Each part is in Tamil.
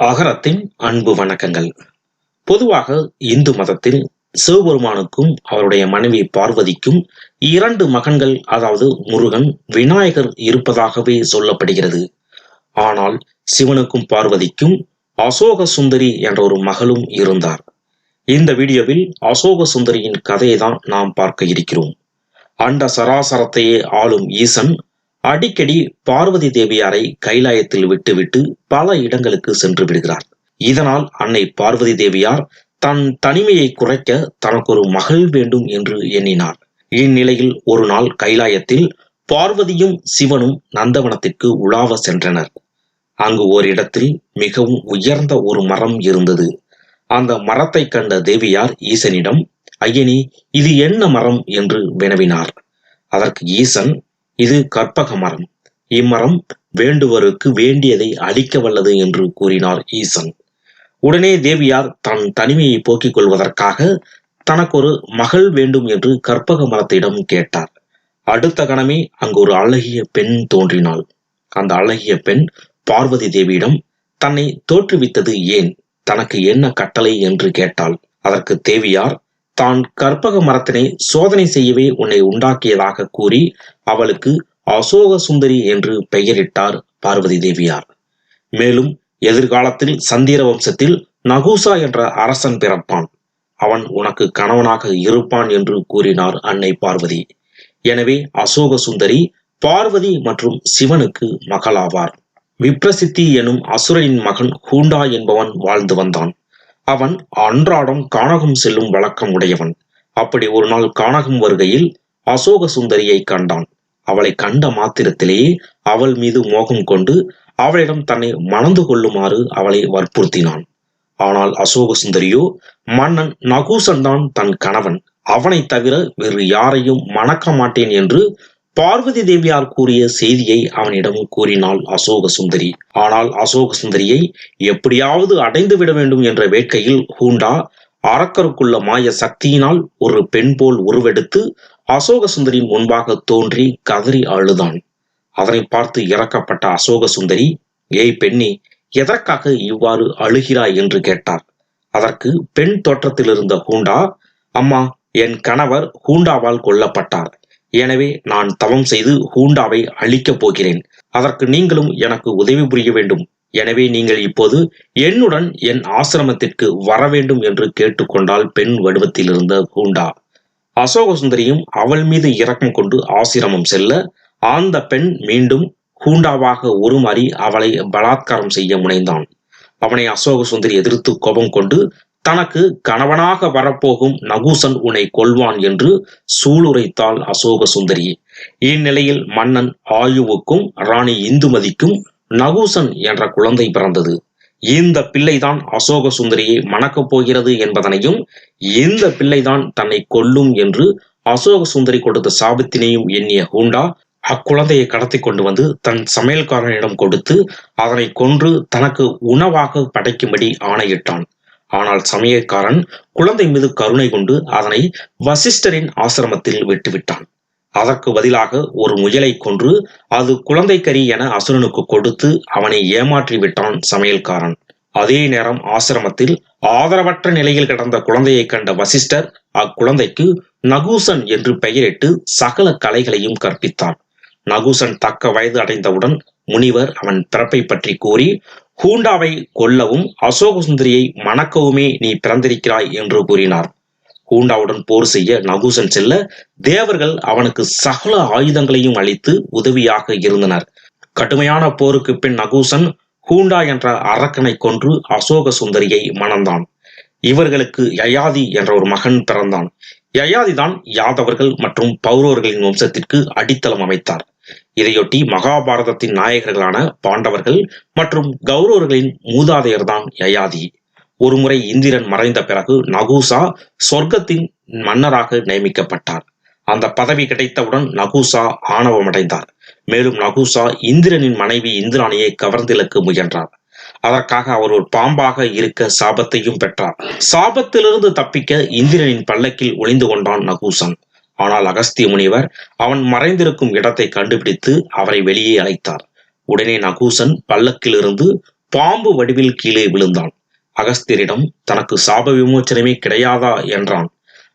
அகரத்தின் அன்பு வணக்கங்கள். பொதுவாக இந்து மதத்தில் சிவபெருமானுக்கும் அவருடைய மனைவி பார்வதிக்கும் இரண்டு மகன்கள் அதாவது முருகன் விநாயகர் இருப்பதாகவே சொல்லப்படுகிறது. ஆனால் சிவனுக்கும் பார்வதிக்கும் அசோக சுந்தரி என்ற ஒரு மகளும் இருந்தார். இந்த வீடியோவில் அசோக சுந்தரியின் கதையை தான் நாம் பார்க்க இருக்கிறோம். அண்ட சராசரத்தையே ஆளும் ஈசன் அடிக்கடி பார்வதி தேவியாரை கைலாயத்தில் விட்டுவிட்டு பல இடங்களுக்கு சென்று விடுகிறார். இதனால் அன்னை பார்வதி தேவியார் தன் தனிமையை குறைக்க தனக்கு ஒரு மகள் வேண்டும் என்று எண்ணினார். இந்நிலையில் ஒரு நாள் கைலாயத்தில் பார்வதியும் சிவனும் நந்தவனத்திற்கு உலாவ சென்றனர். அங்கு ஓரிடத்தில் மிகவும் உயர்ந்த ஒரு மரம் இருந்தது. அந்த மரத்தை கண்ட தேவியார் ஈசனிடம் ஐயனே இது என்ன மரம்? என்று வினவினார். அதற்கு ஈசன் இது கற்பக மரம். இம்மரம் வேண்டுவருக்கு வேண்டியதை அளிக்க வல்லது என்று கூறினார் ஈசன். உடனே தேவியார் தன் தனிமையை போக்கிக் கொள்வதற்காக தனக்கு ஒரு மகள் வேண்டும் என்று கற்பக மரத்திடம் கேட்டார். அடுத்த கணமே அங்கு ஒரு அழகிய பெண் தோன்றினாள். அந்த அழகிய பெண் பார்வதி தேவியிடம் தன்னை தோற்றுவித்தது ஏன்? தனக்கு என்ன கட்டளை? என்று கேட்டாள். அதற்கு தேவியார் தான் கற்பக மரத்தினை சோதனை செய்யவே உன்னை உண்டாக்கியதாக கூறி அவளுக்கு அசோக சுந்தரி என்று பெயரிட்டார் பார்வதி தேவியார். மேலும் எதிர்காலத்தில் சந்திர வம்சத்தில் நகூசா என்ற அரசன் பிறப்பான். அவன் உனக்கு கணவனாக இருப்பான் என்று கூறினார் அன்னை பார்வதி. எனவே அசோக சுந்தரி பார்வதி மற்றும் சிவனுக்கு மகளாவார். விப்ரசித்தி எனும் அசுரனின் மகன் ஹூண்டா என்பவன் வாழ்ந்து வந்தான். அவன் அன்றாடம் கானகம் செல்லும் வழக்கம் உடையவன். அப்படி ஒரு நாள் கானகம் வருகையில் அசோக சுந்தரியை கண்டான். அவளை கண்ட மாத்திரத்திலேயே அவள் மீது மோகம் கொண்டு அவளிடம் தன்னை மணந்து கொள்ளுமாறு அவளை வற்புறுத்தினான். ஆனால் அசோக சுந்தரியோ மன்னன் நகூசன் தான் தன் கணவன். அவனை தவிர வேறு யாரையும் மணக்க மாட்டேன் என்று பார்வதி தேவியார் கூறிய செய்தியை அவனிடம் கூறினாள் அசோக சுந்தரி. ஆனால் அசோக சுந்தரியை எப்படியாவது அடைந்து விட வேண்டும் என்ற வேட்கையில் ஹூண்டா அரக்கருக்குள்ள மாய சக்தியினால் ஒரு பெண் போல் உருவெடுத்து அசோக சுந்தரியின் முன்பாக தோன்றி கதறி அழுதான். அதனை பார்த்து இறக்கப்பட்ட அசோக சுந்தரி ஏய் பெண்ணே எதற்காக இவ்வாறு அழுகிறாய்? என்று கேட்டார். அதற்கு பெண் தோற்றத்தில் இருந்த ஹூண்டா அம்மா என் கணவர் ஹூண்டாவால் கொல்லப்பட்டார். எனவே நான் தவம் செய்து ஹூண்டாவை அழிக்கப் போகிறேன். அதற்கு நீங்களும் எனக்கு உதவி புரிய வேண்டும். எனவே நீங்கள் இப்போது என்னுடன் என் ஆசிரமத்திற்கு வர வேண்டும் என்று கேட்டுக்கொண்டால் பெண் வடிவத்தில் இருந்த ஹூண்டா. அசோக சுந்தரியும் அவள் மீது இரக்கம் கொண்டு ஆசிரமம் செல்ல அந்த பெண் மீண்டும் ஹூண்டாவாக உருமாறி அவளை பலாத்காரம் செய்ய முனைந்தான். அவனை அசோக சுந்தரி எதிர்த்து கோபம் கொண்டு தனக்கு கணவனாக வரப்போகும் நகூசன் உன்னை கொல்வான் என்று சூளுரைத்தாள் அசோக சுந்தரி. இந்நிலையில் மன்னன் ஆயுவுக்கும் ராணி இந்துமதிக்கும் நகூசன் என்ற குழந்தை பிறந்தது. இந்த பிள்ளைதான் அசோக சுந்தரியை மணக்கப் போகிறது என்பதனையும் இந்த பிள்ளைதான் தன்னை கொல்லும் என்று அசோக சுந்தரி கொடுத்த சாபத்தினையும் எண்ணிய ஹூண்டா அக்குழந்தையை கடத்தி கொண்டு வந்து தன் சமையல்காரனிடம் கொடுத்து அதனை கொன்று தனக்கு உணவாக படைக்கும்படி ஆணையிட்டான். ஆனால் சமயக்காரன் குழந்தை மீது கருணை கொண்டு அதனை வசிஷ்டரின் ஆசிரமத்தில் விட்டுவிட்டான். அதற்கு பதிலாக ஒரு முயலை கொன்று அது குழந்தை கறி என அசுரனுக்கு கொடுத்து அவனை ஏமாற்றி விட்டான் சமையல்காரன். அதே நேரம் ஆசிரமத்தில் ஆதரவற்ற நிலையில் கிடந்த குழந்தையை கண்ட வசிஷ்டர் அக்குழந்தைக்கு நகூசன் என்று பெயரிட்டு சகல கலைகளையும் கற்பித்தார் நகூசன் தக்க வயது அடைந்தவுடன் முனிவர் அவன் பிறப்பை பற்றி கூறி ஹூண்டாவை கொல்லவும் அசோக சுந்தரியை மணக்கவுமே நீ பிறந்திருக்கிறாய் என்று கூறினார். ஹூண்டாவுடன் போர் செய்ய நகூசன் செல்ல தேவர்கள் அவனுக்கு சகல ஆயுதங்களையும் அளித்து உதவியாக இருந்தனர். கடுமையான போருக்கு பின் நகூசன் ஹூண்டா என்ற அரக்கனை கொன்று அசோக சுந்தரியை மணந்தான். இவர்களுக்கு யயாதி என்ற ஒரு மகன் பிறந்தான். யயாதிதான் யாதவர்கள் மற்றும் பௌரவர்களின் வம்சத்திற்கு அடித்தளம் அமைத்தார். இதையொட்டி மகாபாரதத்தின் நாயகர்களான பாண்டவர்கள் மற்றும் கௌரவர்களின் மூதாதையர்தான் யயாதி. ஒருமுறை இந்திரன் மறைந்த பிறகு நகூசா சொர்க்கத்தின் மன்னராக நியமிக்கப்பட்டார். அந்த பதவி கிடைத்தவுடன் நகூசா ஆணவமடைந்தார். மேலும் நகூசா இந்திரனின் மனைவி இந்திராணியை கவர்ந்திழக்க முயன்றார். அதற்காக அவர் ஒரு பாம்பாக இருக்க சாபத்தையும் பெற்றார். சாபத்திலிருந்து தப்பிக்க இந்திரனின் பல்லக்கில் ஒளிந்து கொண்டான் நகூசன். ஆனால் அகஸ்திய முனிவர் அவன் மறைந்திருக்கும் இடத்தை கண்டுபிடித்து அவரை வெளியே அழைத்தார். உடனே நகூசன் பல்லக்கிலிருந்து பாம்பு வடிவில் கீழே விழுந்தான். அகஸ்தியரிடம் தனக்கு சாப விமோச்சனமே கிடையாதா என்றான்.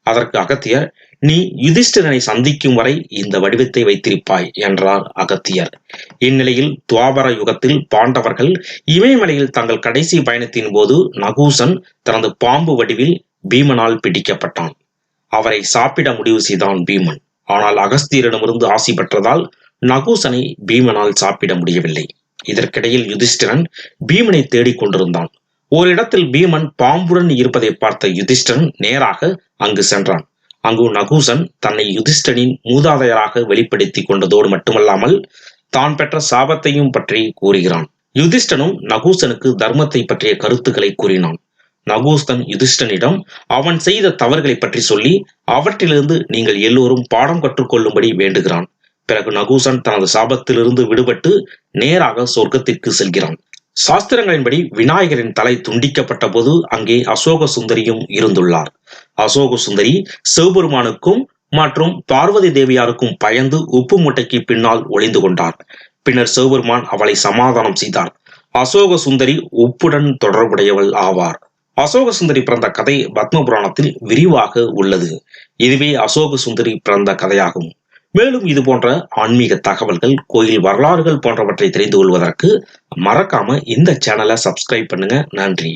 அதற்கு அகத்தியர் நீ யுதிஷ்டிரனை சந்திக்கும் வரை இந்த வடிவத்தை வைத்திருப்பாய் என்றார் அகத்தியர். இந்நிலையில் துவாபர யுகத்தில் பாண்டவர்கள் இமயமலையில் தங்கள் கடைசி பயணத்தின் போது நகூசன் தனது பாம்பு வடிவில் பீமனால் பிடிக்கப்பட்டான். அவரை சாப்பிட முடிவு செய்தான் பீமன். ஆனால் அகஸ்தியரிடமிருந்து ஆசி பெற்றதால் நகூசனை பீமனால் சாப்பிட முடியவில்லை. இதற்கிடையில் யுதிஷ்டிரன் பீமனை தேடிக் கொண்டிருந்தான். ஓரிடத்தில் பீமன் பாம்புடன் இருப்பதை பார்த்த யுதிஷ்டிரன் நேராக அங்கு சென்றான். அங்கு நகூசன் தன்னை யுதிஷ்டனின் மூதாதையராக வெளிப்படுத்திக் கொண்டதோடு மட்டுமல்லாமல் தான் பெற்ற சாபத்தையும் பற்றி கூறுகிறான். யுதிஷ்டனும் நகூசனுக்கு தர்மத்தை பற்றிய கருத்துக்களை கூறினான். நகோஸ்தன் யுதிஷ்டனிடம் அவன் செய்த தவறுகளை பற்றி சொல்லி அவற்றிலிருந்து நீங்கள் எல்லோரும் பாடம் கற்றுக்கொள்ளும்படி வேண்டுகிறான். பிறகு நகூசன் தனது சாபத்திலிருந்து விடுபட்டு நேராக சொர்க்கத்திற்கு செல்கிறான். சாஸ்திரங்களின்படி விநாயகரின் தலை துண்டிக்கப்பட்ட போது அங்கே அசோக சுந்தரியும் இருந்துள்ளார். அசோக சுந்தரி சிவபெருமானுக்கும் மற்றும் பார்வதி தேவியாருக்கும் பயந்து உப்பு மூட்டைக்கு பின்னால் ஒளிந்து கொண்டார். பின்னர் சிவபெருமான் அவளை சமாதானம் செய்தார். அசோக சுந்தரி உப்புடன் தொடர்புடையவள் ஆவார். அசோக சுந்தரி பிறந்த கதை பத்ம புராணத்தில் விரிவாக உள்ளது. இதுவே அசோக சுந்தரி பிறந்த கதையாகும். மேலும் இது போன்ற ஆன்மீக தகவல்கள் கோயில் வரலாறுகள் போன்றவற்றை தெரிந்து கொள்வதற்கு மறக்காம இந்த சேனலை சப்ஸ்கிரைப் பண்ணுங்க. நன்றி.